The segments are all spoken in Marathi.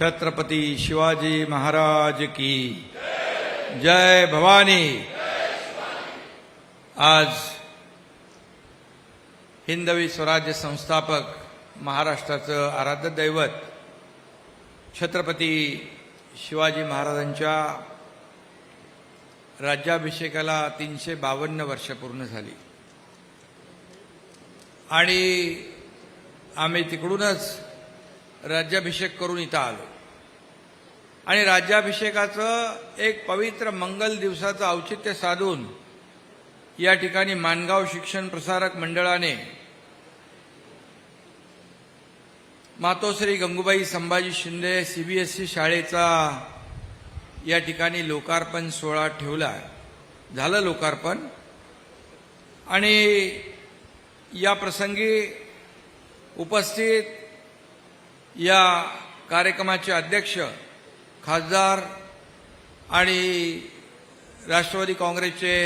छत्रपती शिवाजी महाराज की। जय भवानी। आज हिंदवी स्वराज्य संस्थापक महाराष्ट्राचं आराध्य दैवत छत्रपती शिवाजी महाराजांच्या राज्याभिषेकाला तीनशे बावन्न वर्ष पूर्ण झाली. आणि आम्ही तिकडूनच राज्याभिषेक करून इथं आलो. आणि राज्याभिषेकाचं एक पवित्र मंगल दिवसाचं औचित्य साधून या ठिकाणी मानगाव शिक्षण प्रसारक मंडळाने मातोश्री गंगूबाई संभाजी शिंदे सीबीएसई शाळेचा या ठिकाणी लोकार्पण सोहळा ठेवला. झालं लोकार्पण. आणि या प्रसंगी उपस्थित या कार्यक्रमाचे अध्यक्ष खासदार आणि राष्ट्रवादी काँग्रेसचे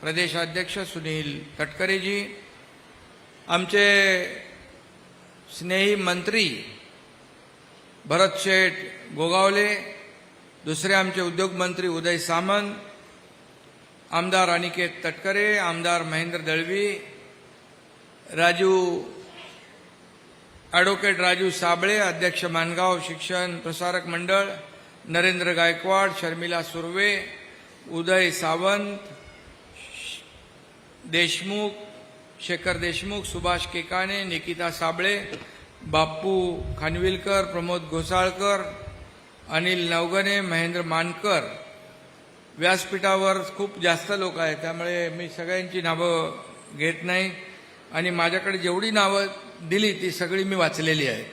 प्रदेशाध्यक्ष सुनील तटकरेजी आमचे स्नेही मंत्री भरत शेठ गोगावले दुसरे आमचे उद्योगमंत्री उदय सामंत आमदार अनिकेत तटकरे आमदार महेंद्र दळवी राजू ॲडव्होकेट राजू साबळे अध्यक्ष मानगाव शिक्षण प्रसारक मंडळ नरेंद्र गायकवाड शर्मिला सुर्वे उदय सावंत देशमुख शेखर देशमुख सुभाष केकाने निकिता साबळे बाप्पू खानविलकर प्रमोद घोसाळकर अनिल नवगणे महेंद्र मानकर व्यासपीठावर खूप जास्त लोक आहेत त्यामुळे मी सगळ्यांची नावं घेत नाही. आणि माझ्याकडे जेवढी नावं दिली ती सगळी मी वाचलेली आहे.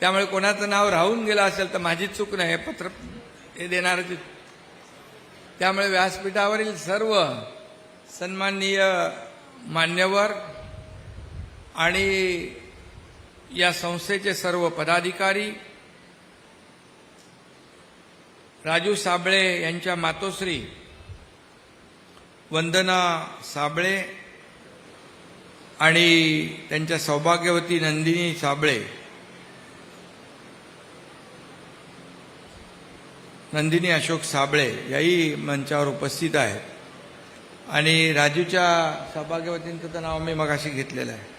त्यामुळे कोणाचं नाव राहून गेलं असेल तर माझी चूक नाही हे पत्र हे देणारच त्यामुळे व्यासपीठावरील सर्व सन्माननीय मान्यवर आणि या संस्थेचे सर्व पदाधिकारी राजू साबळे यांच्या मातोश्री वंदना साबळे आणि त्यांच्या सौभाग्यवती नंदिनी साबळे. नंदिनी अशोक साबळे याही मंचावर उपस्थित आहेत. आणि राजूच्या सौभाग्यवतींचं तर नाव मी मगाशी घेतलेलं आहे.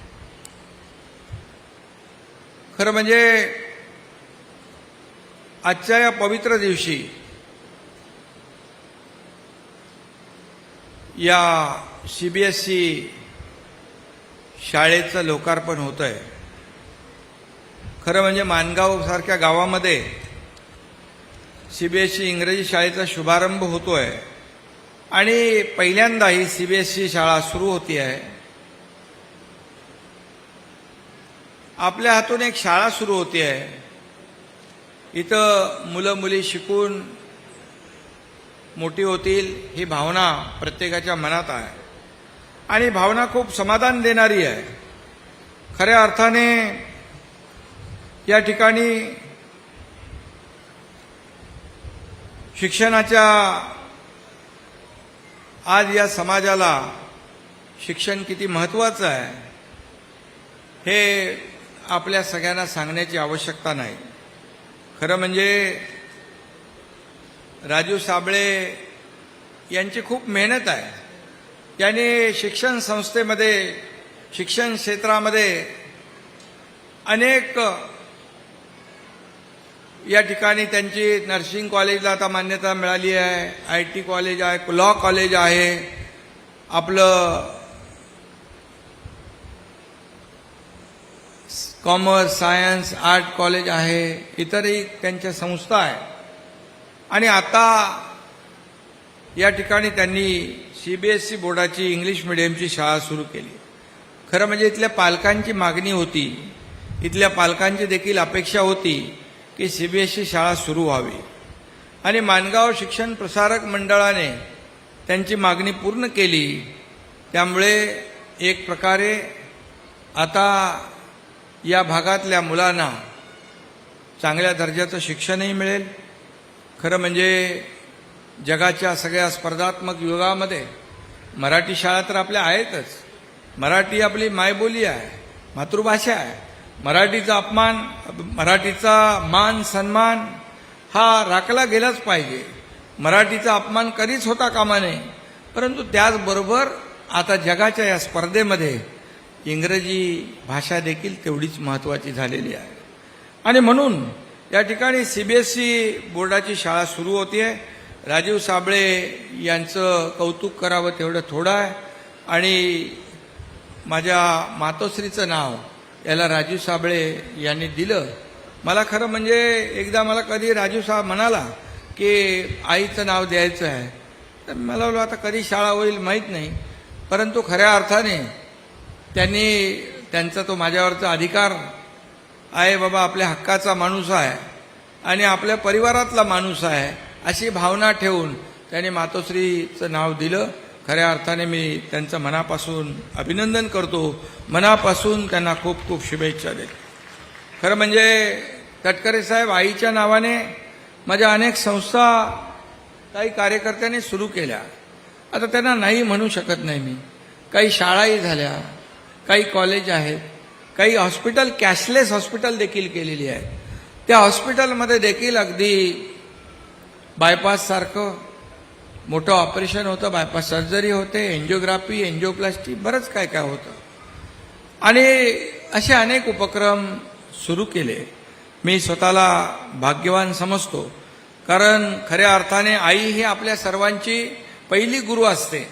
खरं म्हणजे आजच्या या पवित्र दिवशी या सीबीएसई शाळेचं लोकार्पण होत आहे खरं म्हणजे मानगाव सारख्या गावामध्ये सीबीएसई इंग्रजी शाळेचा शुभारंभ होतो आहे आणि पहिल्यांदा ही सीबीएसई शाळा सुरू होती आहे आपल्या हातून एक शाळा सुरू होती आहे इथं मुलं मुली शिकून मोठी होतील ही भावना प्रत्येकाच्या मनात आहे. आणि भावना खूप समाधान देणारी आहे. खऱ्या अर्थाने या ठिकाणी शिक्षणाच्या आज या समाजाला शिक्षण किती महत्वाचं आहे हे आपल्या सगळ्यांना सांगण्याची आवश्यकता नाही. खरं म्हणजे राजू साबळे यांची खूप मेहनत आहे. त्यांनी शिक्षण संस्थेमध्ये शिक्षण क्षेत्रामध्ये अनेक या ठिकाणी त्यांची नर्सिंग कॉलेजला आता मान्यता मिळाली आहे आय टी कॉलेज आहे लॉ कॉलेज आहे आपलं कॉमर्स सायन्स आर्ट कॉलेज आहे इतरही त्यांच्या संस्था आहेत. आणि आता या ठिकाणी त्यांनी सी बी एस बोर्डाची इंग्लिश मिडियमची शाळा सुरू केली. खरं म्हणजे इथल्या पालकांची मागणी होती. इथल्या पालकांची देखील अपेक्षा होती की सी बी एस शाळा सुरू व्हावी. आणि मानगाव शिक्षण प्रसारक मंडळाने त्यांची मागणी पूर्ण केली. त्यामुळे एक प्रकारे आता या भागातल्या मुलांना चांगल्या दर्जाचं शिक्षणही मिळेल. खरं म्हणजे जगाच्या सगळ्या स्पर्धात्मक युगामध्ये मराठी शाळा तर आपल्या आहेतच. मराठी आपली मायबोली आहे मातृभाषा आहे. मराठीचा अपमान मराठीचा मान सन्मान हा राखला गेलाच पाहिजे. मराठीचा अपमान कधीच होता कामा नये. परंतु त्याचबरोबर आता जगाच्या या स्पर्धेमध्ये इंग्रजी भाषा देखील तेवढीच महत्त्वाची झालेली आहे. आणि म्हणून या ठिकाणी सी बी एस ई बोर्डाची शाळा सुरू होतीये. राजीव साबळे यांचं कौतुक करावं तेवढं थोडं आहे. आणि माझ्या मातोश्रीचं नाव याला राजीव साबळे यांनी दिलं. मला खरं म्हणजे एकदा मला कधी राजीव साहेब म्हणाला की आईचं नाव द्यायचं आहे तर मला बोललं आता कधी शाळा होईल माहीत नाही. परंतु खऱ्या अर्थाने त्यांनी त्यांचा तो माझ्यावरचा अधिकार आहे बाबा आपल्या हक्काचा माणूस आहे आणि आपल्या परिवारातला माणूस आहे. अशी भावना ठेवून त्यांनी मातोश्रीचं नाव दिलं. खऱ्या अर्थाने मी त्यांचं मनापासून अभिनंदन करतो. मनापासून त्यांना खूप खूप शुभेच्छा देतो. खरं म्हणजे तटकरे साहेब आईच्या नावाने माझ्या अनेक संस्था काही कार्यकर्त्यांनी सुरू केल्या. आता त्यांना नाही म्हणू शकत नाही मी. काही शाळाही झाल्या काही कॉलेज आहेत काही हॉस्पिटल कॅशलेस हॉस्पिटल देखील केलेली आहेत. त्या हॉस्पिटलमध्ये देखील अगदी बायपाससारखं मोठं ऑपरेशन होतं बायपास सर्जरी होते एन्जिओग्राफी एन्जिओप्लास्टी बरंच काय काय होतं. आणि असे अनेक उपक्रम सुरू केले. मी स्वतःला भाग्यवान समजतो. कारण खऱ्या अर्थाने आई ही आपल्या सर्वांची पहिली गुरु असते.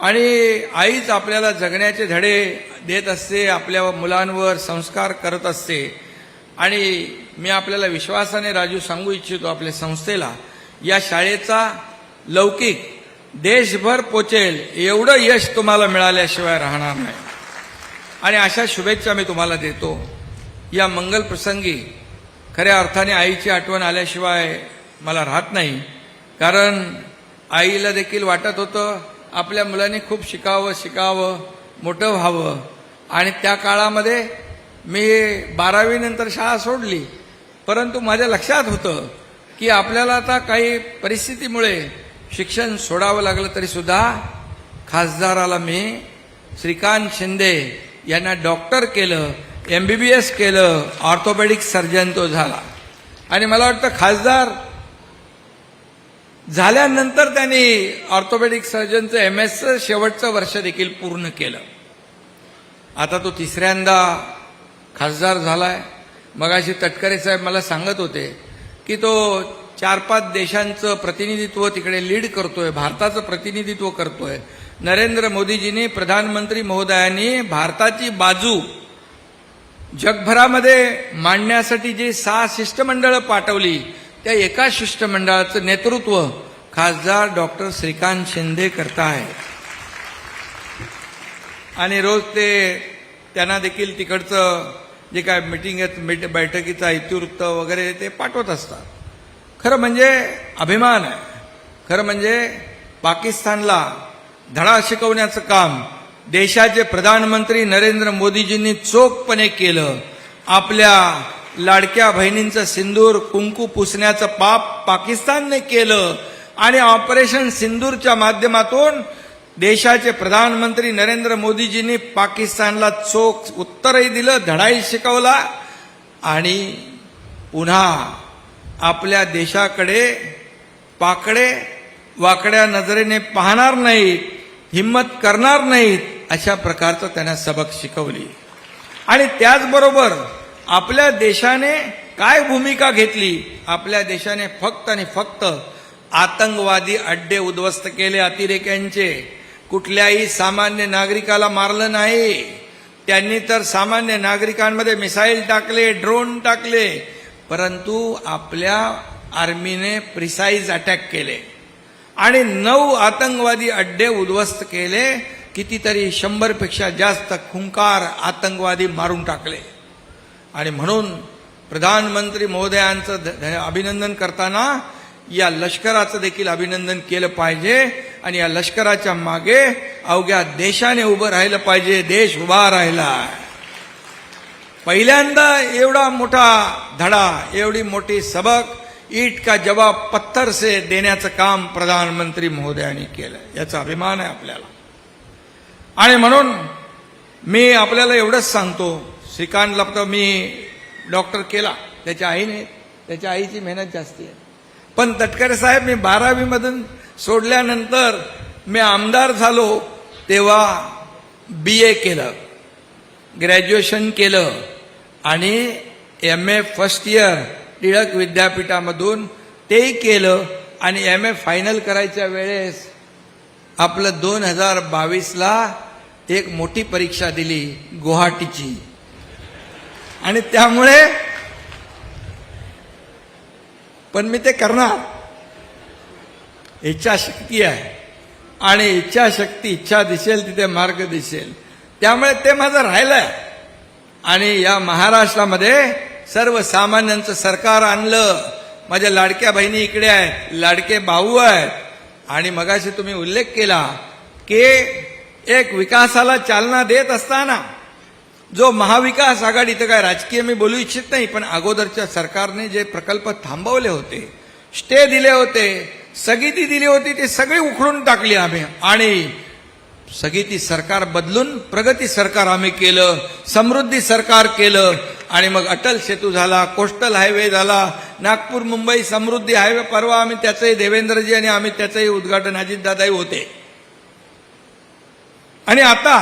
आणि आईच आपल्याला जगण्याचे धडे देत असते आपल्या मुलांवर संस्कार करत असते. आणि मी आपल्याला विश्वासाने राजू सांगू इच्छितो आपल्या संस्थेला या शाळेचा लौकिक देशभर पोचेल एवढं यश तुम्हाला मिळाल्याशिवाय राहणार नाही. आणि अशा शुभेच्छा मी तुम्हाला देतो. या मंगल प्रसंगी खऱ्या अर्थाने आईची आठवण आल्याशिवाय मला राहत नाही. कारण आईला देखील वाटत होतं आपल्या मुलांनी खूप शिकावं शिकावं मोठं व्हावं. आणि त्या काळामध्ये मी बारावीनंतर शाळा सोडली परंतु माझ्या लक्षात होतं की आपल्याला आता काही परिस्थितीमुळे शिक्षण सोडावं लागलं तरीसुद्धा खासदाराला मी श्रीकांत शिंदे यांना डॉक्टर केलं एम बी बी एस केलं ऑर्थोपेडिक सर्जन तो झाला. आणि मला वाटतं खासदार झाल्यानंतर त्यांनी ऑर्थोपेडिक सर्जनचं एम एसचं शेवटचं वर्ष देखील पूर्ण केलं. आता तो तिसऱ्यांदा खासदार झालाय. मगाशी तटकरे साहेब मला सांगत होते की तो चार पाच देशांचं प्रतिनिधित्व तिकडे लीड करतोय भारताचं प्रतिनिधित्व करतोय. नरेंद्र मोदीजींनी प्रधानमंत्री महोदयांनी भारताची बाजू जगभरामध्ये मांडण्यासाठी जी सहा शिष्टमंडळं पाठवली त्या एका शिष्टमंडळाचं नेतृत्व खासदार डॉक्टर श्रीकांत शिंदे करताय. आणि रोज ते त्यांना देखील तिकडचं जे काय मिटिंग आहेत बैठकीचा इतिवृत्त वगैरे ते पाठवत असतात. खरं म्हणजे अभिमान आहे. खरं म्हणजे पाकिस्तानला धडा शिकवण्याचं काम देशाचे प्रधानमंत्री नरेंद्र मोदीजींनी चोखपणे केलं. आपल्या लाडक्या बहिणींचं सिंदूर कुंकू पुसण्याचं पाप पाकिस्तानने केलं आणि ऑपरेशन सिंदूरच्या माध्यमातून देशाचे प्रधानमंत्री नरेंद्र मोदीजींनी पाकिस्तानला चोख उत्तरही दिलं धडाई शिकवला आणि पुन्हा आपल्या देशाकडे पाकडे वाकड्या नजरेने पाहणार नाहीत हिंमत करणार नाहीत अशा प्रकारचं त्यांना सबक शिकवली. आणि त्याचबरोबर आपल्या देशाने काय भूमिका घेतली? आपल्या देशाने फक्त आणि फक्त आतंकवादी अड्डे उद्ध्वस्त केले अतिरेक्यांचे. कुठल्याही सामान्य नागरिकाला मारलं नाही. त्यांनी तर सामान्य नागरिकांमध्ये मिसाईल टाकले ड्रोन टाकले परंतु आपल्या आर्मीने प्रिसाईज अटॅक केले. आणि नऊ आतंकवादी अड्डे उद्ध्वस्त केले कितीतरी शंभरपेक्षा जास्त खुंकार आतंकवादी मारून टाकले. आणि म्हणून प्रधानमंत्री महोदयांचं ध- अभिनंदन करताना या लष्कराचं देखील अभिनंदन केलं पाहिजे आणि या लष्कराच्या मागे अवघ्या देशाने उभं राहिलं पाहिजे देश उभा राहिला पहिल्यांदा एवढा मोठा धडा एवढी मोठी सबक ईट का जवाब पत्थर से देण्याचं काम प्रधानमंत्री महोदयांनी केलं. याचा अभिमान आहे आपल्याला. आणि म्हणून मी आपल्याला एवढंच सांगतो श्रीकांतला तर मी डॉक्टर केला. त्याच्या आईने त्याच्या आईची मेहनत जास्ती आहे. पण तटकरे साहेब मी बारावीमधून सोडल्यानंतर मी आमदार झालो तेव्हा बी ए केलं ग्रॅज्युएशन केलं आणि M A first year Tilak विद्यापीठामधून तेही केलं आणि एम ए फायनल करायच्या वेळेस आपलं दोन हजार बावीसला एक मोठी परीक्षा दिली गुवाहाटीची. आणि त्यामुळे पण मी ते करणार. इच्छाशक्ती आहे. आणि इच्छाशक्ती इच्छा दिसेल तिथे मार्ग दिसेल. त्यामुळे ते माझं राहिलंय. आणि या महाराष्ट्रामध्ये सर्वसामान्यांचं सरकार आणलं. माझ्या लाडक्या बहिणी इकडे आहेत लाडके भाऊ आहेत. आणि मगाशी तुम्ही उल्लेख केला की एक विकासाला चालना देत असताना जो महाविकास आघाडी तर काय राजकीय मी बोलू इच्छित नाही पण अगोदरच्या सरकारने जे प्रकल्प थांबवले होते स्टे दिले होते स्थगिती दिली होती ती सगळी उखडून टाकली आम्ही. आणि स्थगिती सरकार बदलून प्रगती सरकार आम्ही केलं समृद्धी सरकार केलं आणि मग अटल सेतू झाला कोस्टल हायवे झाला नागपूर मुंबई समृद्धी हायवे परवा आम्ही त्याचंही देवेंद्रजी आणि आम्ही त्याचंही उद्घाटन अजितदादाही होते. आणि आता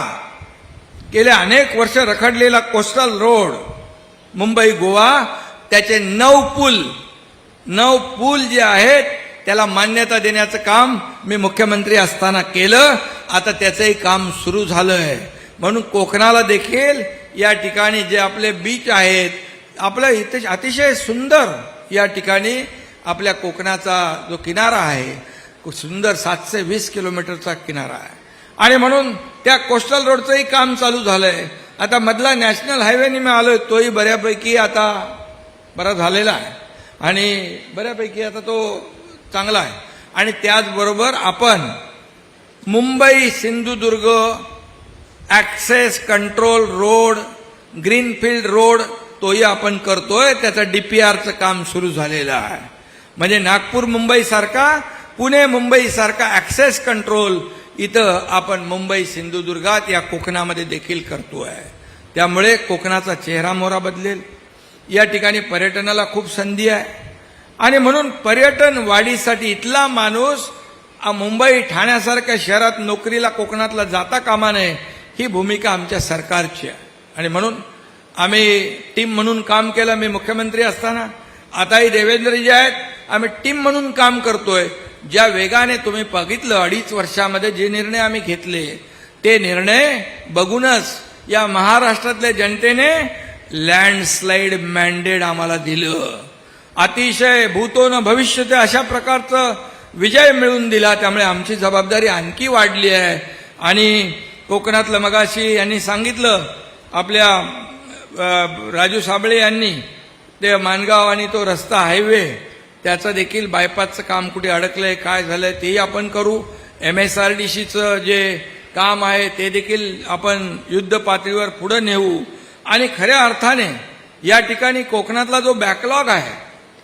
गेल्या अनेक वर्ष रखडलेला कोस्टल रोड मुंबई गोवा त्याचे नऊ पूल नऊ पूल जे आहेत त्याला मान्यता देण्याचं काम मी मुख्यमंत्री असताना केलं. आता त्याचंही काम सुरू झालं आहे म्हणून कोकणाला देखील या ठिकाणी जे आपले बीच आहेत आपलं इथे अतिशय सुंदर या ठिकाणी आपल्या कोकणाचा जो किनारा आहे सुंदर सातशे वीस किलोमीटरचा किनारा आहे. आणि म्हणून त्या कोस्टल रोडचंही काम चालू झालंय. आता मधला नॅशनल हायवेने मी आलोय तोही बऱ्यापैकी आता बरा झालेला आहे. आणि बऱ्यापैकी आता तो चांगला आहे. आणि त्याचबरोबर आपण Mumbai Sindhudurg access control road greenfield road तोही आपण करतोय. त्याचं डीपीआरचं काम सुरू झालेलं आहे. म्हणजे नागपूर मुंबईसारखा पुणे मुंबईसारखा ॲक्सेस कंट्रोल इथं आपण मुंबई सिंधुदुर्गात या कोकणामध्ये देखील करतो आहे त्यामुळे कोकणाचा चेहरा मोहरा बदलेल. या ठिकाणी पर्यटनाला खूप संधी आहे. आणि म्हणून पर्यटन वाढीसाठी इथला माणूस मुंबई ठाण्यासारख्या शहरात नोकरीला कोकणातला जाता कामा नये ही भूमिका आमच्या सरकारची आहे. आणि म्हणून आम्ही टीम म्हणून काम केलं. मी मुख्यमंत्री असताना आताही देवेंद्रजी आहेत. आम्ही टीम म्हणून काम करतोय. ज्या वेगाने तुम्ही बघितलं अडीच वर्षामध्ये जे निर्णय आम्ही घेतले ते निर्णय बघूनच या महाराष्ट्रातल्या जनतेने लँडस्लाईड मॅन्डेट आम्हाला दिलं. अतिशय भूतोन भविष्य ते अशा प्रकारचं विजय मिळवून दिला त्यामुळे आमची जबाबदारी आणखी वाढली आहे. आणि कोकणातलं मगाशी यांनी सांगितलं आपल्या राजू साबळे यांनी ते मानगाव आणि तो रस्ता हायवे त्याचं देखील बायपासचं काम कुठे अडकलंय काय झालंय तेही आपण करू. एम एस आर डी सीचं जे काम आहे ते देखील आपण युद्ध पातळीवर पुढे नेऊ. आणि खऱ्या अर्थाने या ठिकाणी कोकणातला जो बॅकलॉग आहे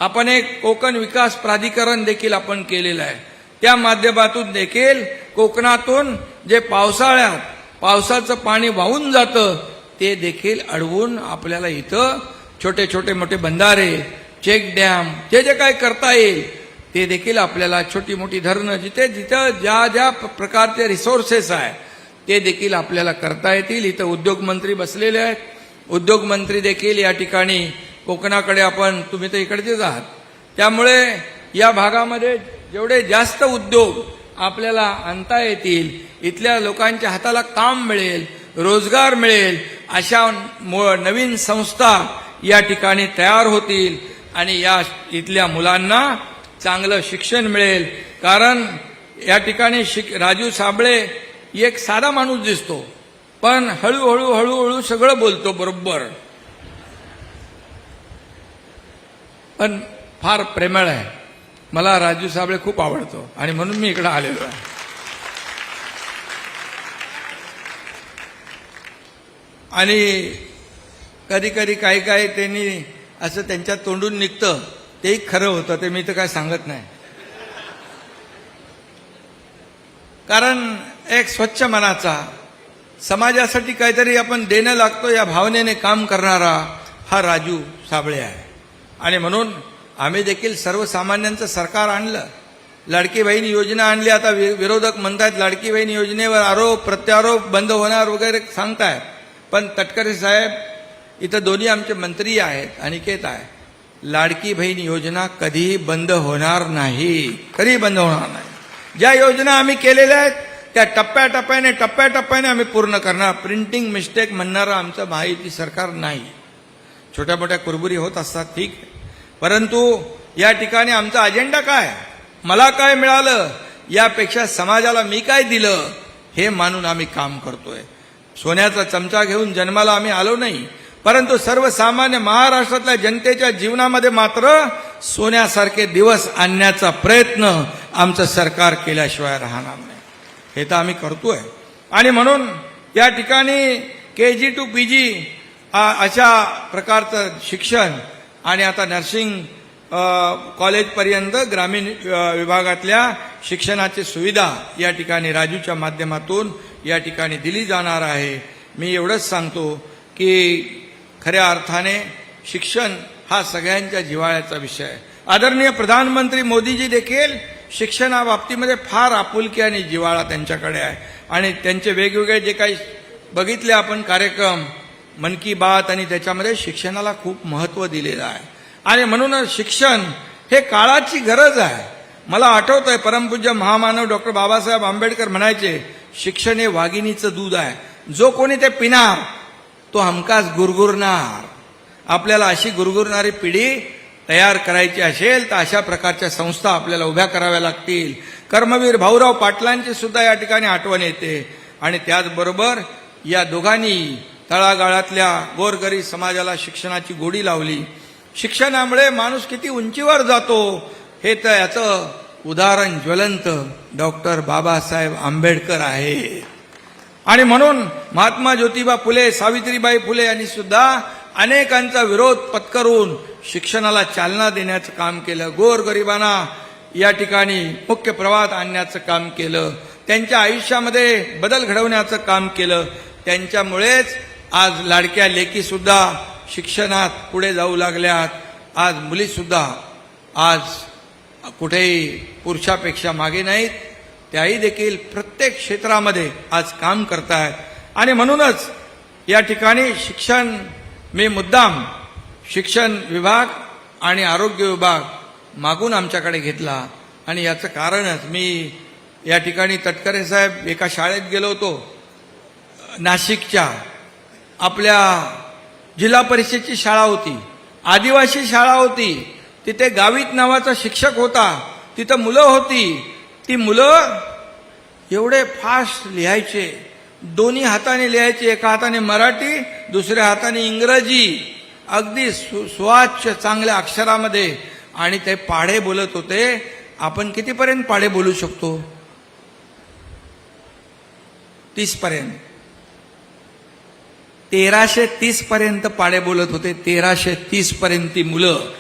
आपण एक कोकण विकास प्राधिकरण देखील आपण केलेलं आहे. त्या माध्यमातून देखील कोकणातून जे पावसाळ्यात पावसाचं पाणी वाहून जातं ते देखील अडवून आपल्याला इथं छोटे छोटे मोठे बंधारे चेक डॅम जे जे काय करता येईल ते देखील आपल्याला छोटी मोठी धरणं जिथे जिथं ज्या ज्या प्रकारचे रिसोर्सेस आहे ते देखील आपल्याला करता येतील. इथं उद्योगमंत्री बसलेले आहेत. उद्योगमंत्री देखील या ठिकाणी कोकणाकडे आपण तुम्ही तर इकडचेच आहात. त्यामुळे या भागामध्ये जेवढे जास्त उद्योग आपल्याला आणता येतील इथल्या लोकांच्या हाताला काम मिळेल रोजगार मिळेल अशा नवीन संस्था या ठिकाणी तयार होतील. आणि या इथल्या मुलांना चांगलं शिक्षण मिळेल. कारण या ठिकाणी शिक राजू साबळे एक साधा माणूस दिसतो. पण हळूहळू हळूहळू सगळं बोलतो बरोबर. पण फार प्रेमळ आहे. मला राजू साबळे खूप आवडतो आणि म्हणून मी इकडं आलेलो आहे. आणि कधी कधी काही काही त्यांनी असं त्यांच्या तोंडून निघतं. तेही खरं होतं ते मी तर काय सांगत नाही. कारण एक स्वच्छ मनाचा समाजासाठी काहीतरी आपण देणं लागतो या भावनेने काम करणारा हा राजू साबळे आहे. आणि म्हणून आम्ही देखील सर्वसामान्यांचं सरकार आणलं. लाडकी बहीण योजना आणली आता वि- विरोधक म्हणतायत लाडकी बहीण योजनेवर आरोप प्रत्यारोप बंद होणार वगैरे सांगतायत. पण तटकरे साहेब इथं दोन्ही आमचे मंत्री आहेत अनिकेत आहे. लाडकी बहीण योजना कधीही बंद होणार नाही. कधीही बंद होणार नाही. ज्या योजना आम्ही केलेल्या आहेत त्या टप्प्याटप्प्याने टप्प्याटप्प्याने आम्ही पूर्ण करणार. प्रिंटिंग मिस्टेक म्हणणारं आमचं महायुती सरकार नाही. छोट्या मोठ्या कुरबुरी होत असतात ठीक परंतु या ठिकाणी आमचा अजेंडा काय? मला काय मिळालं? यापेक्षा समाजाला मी काय दिलं? हे मानून आम्ही काम करतोय. सोन्याचा चमचा घेऊन जन्माला आम्ही आलो नाही. परंतु सर्वसामान्य महाराष्ट्रातल्या जनतेच्या जीवनामध्ये मात्र सोन्यासारखे दिवस आणण्याचा प्रयत्न आमचं सरकार केल्याशिवाय राहणार नाही. हे तर आम्ही करतोय. आणि म्हणून या ठिकाणी के जी टू पी जी अशा प्रकारचं शिक्षण आणि आता नर्सिंग कॉलेजपर्यंत ग्रामीण विभागातल्या शिक्षणाची सुविधा या ठिकाणी राजूच्या माध्यमातून या ठिकाणी दिली जाणार आहे. मी एवढंच सांगतो की खऱ्या अर्थाने शिक्षण हा सगळ्यांच्या जिव्हाळ्याचा विषय आहे. आदरणीय प्रधानमंत्री मोदीजी देखील शिक्षणाबाबतीमध्ये फार आपुलकी आणि जिव्हाळा त्यांच्याकडे आहे. आणि त्यांचे वेगवेगळे जे काही बघितले आपण कार्यक्रम मन की बात आणि त्याच्यामध्ये शिक्षणाला खूप महत्त्व दिलेलं आहे. आणि म्हणूनच शिक्षण हे काळाची गरज आहे. मला आठवत आहे परमपूज्य महामानव डॉक्टर बाबासाहेब आंबेडकर म्हणायचे शिक्षण हे वाघिणीचं दूध आहे. जो कोणी ते पिणार तो हमकाच गुरगुरणार. आपल्याला अशी गुरगुरणारी पिढी तयार करायची असेल तर अशा प्रकारच्या संस्था आपल्याला उभ्या कराव्या लागतील. कर्मवीर भाऊराव पाटलांची सुद्धा या ठिकाणी आठवण येते. आणि त्याचबरोबर या दोघांनी तळागाळातल्या गोरगरीब समाजाला शिक्षणाची गोडी लावली. शिक्षणामुळे माणूस किती उंचीवर जातो हे तर याचं उदाहरण ज्वलंत डॉक्टर बाबासाहेब आंबेडकर आहे आणि म्हणून महात्मा ज्योतिबा फुले सावित्रीबाई फुले यांनी सुद्धा अनेकांचा विरोध पत्करून शिक्षणाला चालना देण्याचं काम केलं. गोरगरिबांना या ठिकाणी मुख्य प्रवाहात आणण्याचं काम केलं. त्यांच्या आयुष्यामध्ये बदल घडवण्याचं काम केलं. त्यांच्यामुळेच आज लाडक्या लेकी सुद्धा शिक्षणात पुढे जाऊ लागल्यात. आज मुलीसुद्धा आज कुठेही पुरुषापेक्षा मागे नाहीत. त्याही देखील प्रत्येक क्षेत्रामध्ये आज काम करतायत आणि म्हणूनच या ठिकाणी शिक्षण मी मुद्दाम शिक्षण विभाग आणि आरोग्य विभाग मागून आमच्याकडे घेतला. आणि याचं कारणच मी या ठिकाणी तटकरे साहेब एका शाळेत गेलो होतो. नाशिकच्या आपल्या जिल्हा परिषदची शाळा होती. आदिवासी शाळा होती. तिथे गावित नावाचा शिक्षक होता. तिथं मुलं होती. ती मुलं एवढे फास्ट लिहायचे. दोन्ही हाताने लिहायचे. एका हाताने मराठी दुसऱ्या हाताने इंग्रजी. अगदी सु सुवाच्य चांगल्या अक्षरामध्ये. आणि ते पाढे बोलत होते. आपण कितीपर्यंत पाढे बोलू शकतो? तीसपर्यंत. तेराशे तीस पर्यंत बोलत होते. तेराशे तीस पर्यंत ती मुलं.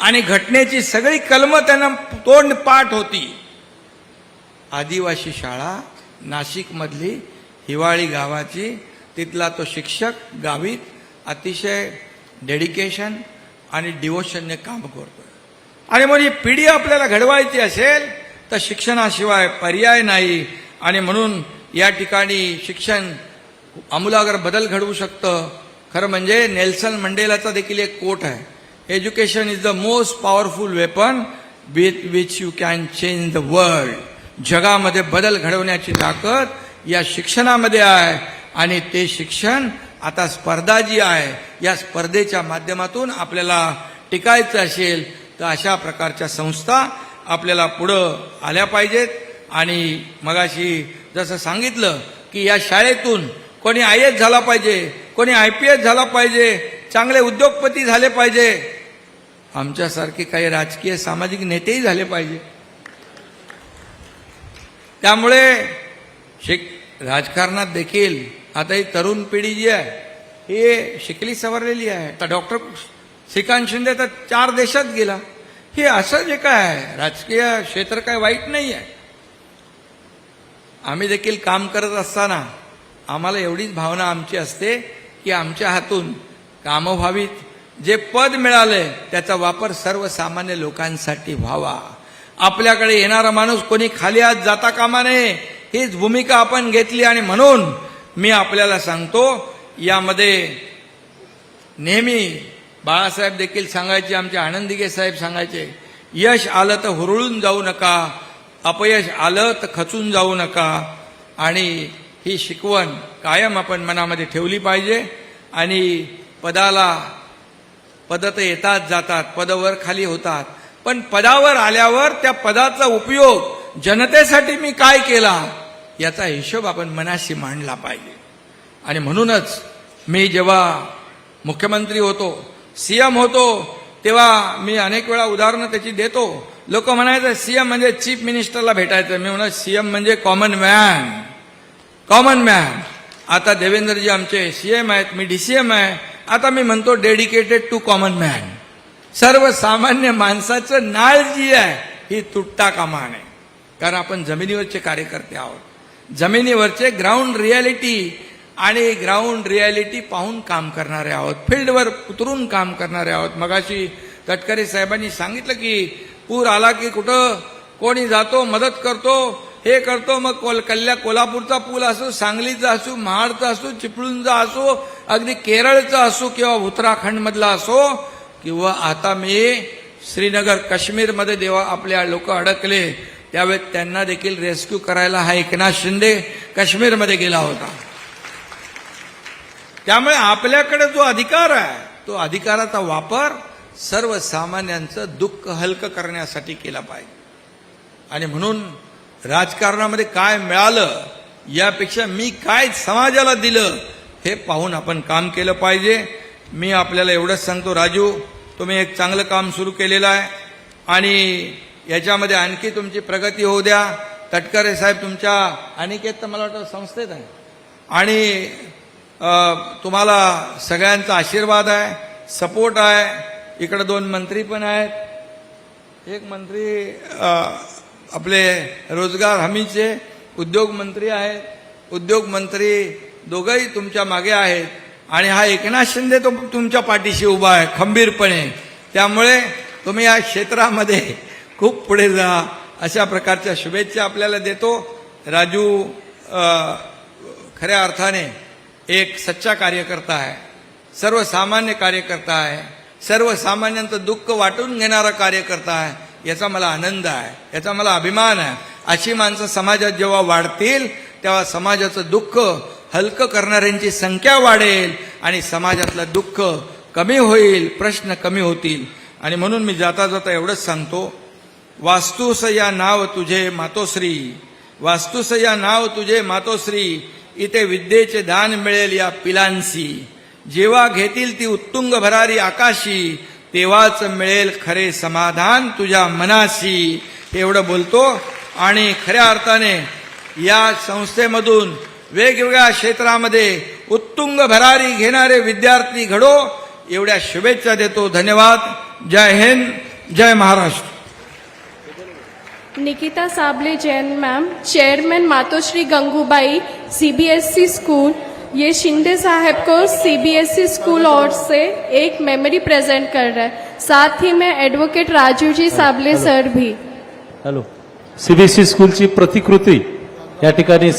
आणि घटनेची सगळी कलमं त्यांना तोंड पाठ होती. आदिवासी शाळा नाशिकमधली हिवाळी गावाची. तिथला तो शिक्षक गावीत अतिशय डेडिकेशन आणि डिवोशनने काम करतोय. आणि मग ही पिढी आपल्याला घडवायची असेल तर शिक्षणाशिवाय पर्याय नाही. आणि म्हणून या ठिकाणी शिक्षण आमूलागर बदल घडवू शकतं. खरं म्हणजे नेल्सन मंडेलाचा देखील एक कोट आहे. Education is the most powerful weapon with which you can change the world जगामध्ये बदल घडवण्याची ताकद या शिक्षणामध्ये आहे. आणि ते शिक्षण आता स्पर्धा जी आहे या स्पर्धेच्या माध्यमातून आपल्याला टिकायचं असेल तर अशा प्रकारच्या संस्था आपल्याला पुढं आल्या पाहिजेत. आणि मगाशी जसं सांगितलं की या शाळेतून कोणी आय एस झाला पाहिजे कोणी आय पी एस झाला पाहिजे चांगले उद्योगपती झाले पाहिजे. आमच्यासारखे काही राजकीय सामाजिक नेतेही झाले पाहिजे. त्यामुळे शिक राजकारणात देखील आता ही तरुण पिढी जी आहे ही शिकली सवरलेली आहे. आता डॉक्टर श्रीकांत शिंदे तर चार देशात गेला. हे असं जे काय आहे राजकीय क्षेत्र काय वाईट नाही आहे. आम्ही देखील काम करत असताना आम्हाला एवढीच भावना आमची असते की आमच्या हातून कामं व्हावीत जे पद मिळालंय त्याचा वापर सर्वसामान्य लोकांसाठी व्हावा. आपल्याकडे येणारा माणूस कोणी खाली आज जाता कामा नये हीच भूमिका आपण घेतली आणि म्हणून मी आपल्याला सांगतो यामध्ये नेहमी बाळासाहेब देखील सांगायचे आमचे आनंदिगे साहेब सांगायचे यश आलं तर हुरळून जाऊ नका अपयश आलं तर खचून जाऊ नका आणि ही शिकवण कायम आपण मनामध्ये ठेवली पाहिजे आणि पदाला पद तर येतात जातात पदवर खाली होतात पण पदावर आल्यावर त्या पदाचा उपयोग जनतेसाठी मी काय केला याचा हिशोब आपण मनाशी मांडला पाहिजे. आणि म्हणूनच मी जेव्हा मुख्यमंत्री होतो सीएम होतो तेव्हा मी अनेक वेळा उदाहरणं त्याची देतो. लोक म्हणायचं सीएम म्हणजे चीफ मिनिस्टरला भेटायचं. मी म्हणत सीएम म्हणजे कॉमन मॅन. Common man. आता देवेंद्रजी आमचे सीएम आहेत मी डीसीएम आहे. आता मी म्हणतो डेडिकेटेड टू कॉमन मॅन. सर्वसामान्य माणसाचं नाळ जी आहे ही तुटता कामा नये. कारण आपण जमिनीवरचे कार्यकर्ते आहोत. जमिनीवरचे ग्राउंड रियालिटी आणि ग्राउंड रियालिटी पाहून काम करणारे आहोत. फील्डवर उतरून काम करणारे आहोत. मगाशी तटकरे साहेबांनी सांगितलं की पूर आला की कुठं? कोणी जातो मदत करतो हे करतो मग कोल कल्ल्या कोल्हापूरचा पूल असो सांगलीचा असो महाडचा असो चिपळूणचा असो अगदी केरळचा असो किंवा उत्तराखंडमधला असो किंवा आता मी श्रीनगर काश्मीरमध्ये देवा आपल्या लोक अडकले त्यावेळेस त्यांना देखील रेस्क्यू करायला हा एकनाथ शिंदे काश्मीरमध्ये गेला होता. त्यामुळे आपल्याकडे जो अधिकार आहे तो अधिकाराचा वापर सर्वसामान्यांचं दुःख हलकं करण्यासाठी केला पाहिजे. आणि म्हणून राजकारणामध्ये काय मिळालं यापेक्षा मी काय समाजाला दिलं हे पाहून आपण काम केलं पाहिजे. मी आपल्याला एवढंच सांगतो राजू तुम्ही एक चांगलं काम सुरू केलेलं आहे. आणि याच्यामध्ये आणखी तुमची प्रगती होऊ द्या. तटकरे साहेब तुमच्या अनिकेत तर मला वाटतं संस्थेत आहे. आणि तुम्हाला सगळ्यांचा आशीर्वाद आहे सपोर्ट आहे. इकडं दोन मंत्री पण आहेत. एक मंत्री आपले रोजगार हमीचे उद्योग मंत्री आहेत. उद्योग मंत्री दोघंही तुमच्या मागे आहेत. आणि हा एकनाथ शिंदे तो तुमच्या पाठीशी उभा आहे खंबीरपणे. त्यामुळे तुम्ही या क्षेत्रामध्ये खूप पुढे जा अशा प्रकारच्या शुभेच्छा आपल्याला देतो. राजू खऱ्या अर्थाने एक सच्चा कार्यकर्ता आहे सर्वसामान्य कार्यकर्ता आहे सर्वसामान्यांचं दुःख वाटून घेणारा कार्यकर्ता आहे याचा मला आनंद आहे याचा मला अभिमान आहे. अशी माणसं समाजात जेव्हा वाढतील तेव्हा समाजाचं दुःख हलकं करणाऱ्यांची संख्या वाढेल आणि समाजातलं दुःख कमी होईल प्रश्न कमी होतील. आणि म्हणून मी जाता जाता एवढंच सांगतो वास्तूस या नाव तुझे मातोश्री वास्तूस या नाव तुझे मातोश्री इथे विद्येचे दान मिळेल या पिलांसी. जेव्हा घेतील ती उत्तुंग भरारी आकाशी तेव्हाच मिळेल खरे समाधान तुझ्या मनाशी. एवढं बोलतो. आणि खऱ्या अर्थाने या संस्थेमधून वेगवेगळ्या क्षेत्रामध्ये उत्तुंग भरारी घेणारे विद्यार्थी घडो एवढ्या शुभेच्छा देतो धन्यवाद. Jai Hind Jai Maharashtra. Nikita Sable Jain ma'am chairman Matoshri Gangubai CBSE school ये शिंदे साहब को सीबीएसई स्कूल और से एक मेमोरी प्रेजेंट कर रहा है। साथ ही में एडवोकेट राजू जी साबले सर भी। हॅलो सीबीएसई स्कूलची प्रतिकृती या ठिकाणी